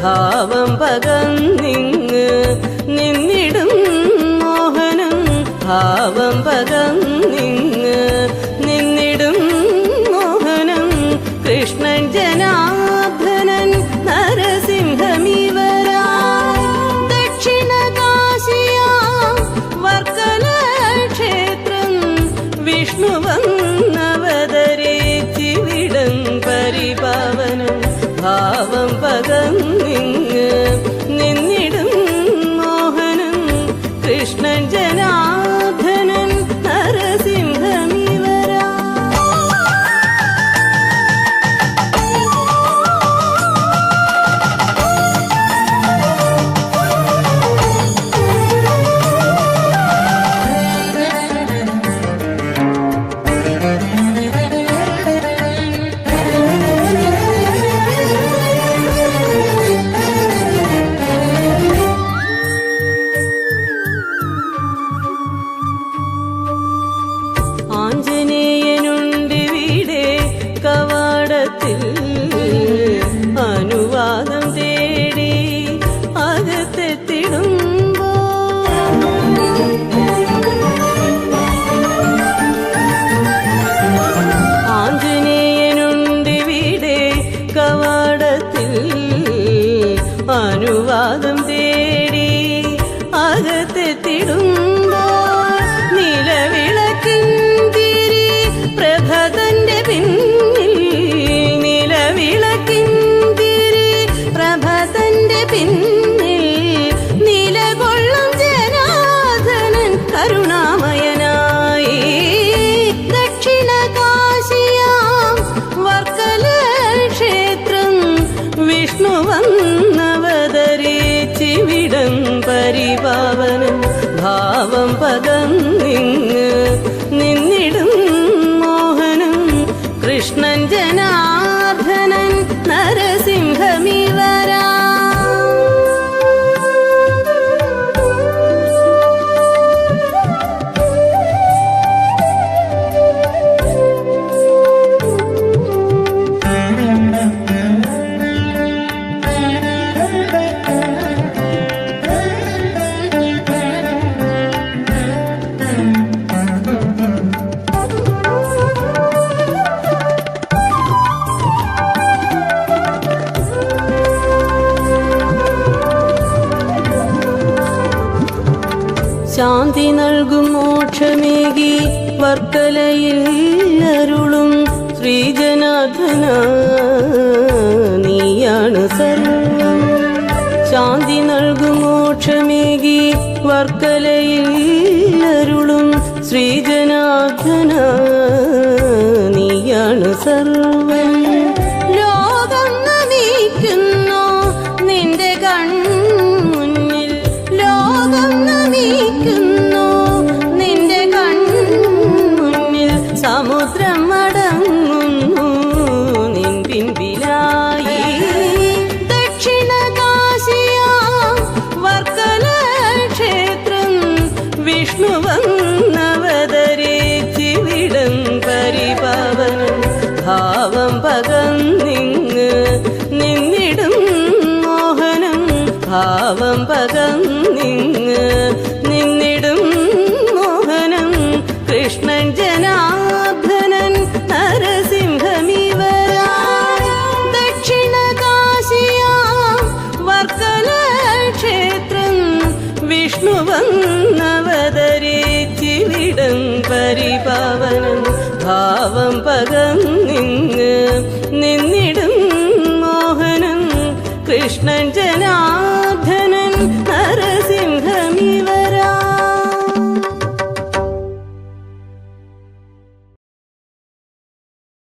ഭാവം പകന്നിങ് നിന്നിടും മോഹനം ഭാവം പകന്നിങ് ഭാവം പകന്നിങ് നിന്നിടും ಬಲ್ಲವಾ വിഷ്ണുവന്നവതരിച്ചിവിടം പരിപാവനം ഭാവം പകന്നിങ് ശാന്തി നൽകും മോക്ഷമേകി വർക്കലയിൽ അരുളും ശ്രീജനാഥന നീയാണ് സർവം. ശാന്തി നൽകും മോക്ഷമേകി വർക്കലയിൽ അരുളും ശ്രീജനാഥന നീയാണ് സർവം. ഭാവം പകന്നിങ് നിന്നിടും മോഹനം. കൃഷ്ണൻ ജനാർദ്ദനൻ നരസിംഹമിവരായി ദക്ഷിണകാശിയാ വർക്കല ക്ഷേത്രം വിഷ്ണുവന്നവതരിച്ചിവിടം പരിപാവനം. ഭാവം പകന്നിങ് നിന്നിടും മോഹനം. കൃഷ്ണൻ ജ அரசில் அரசில்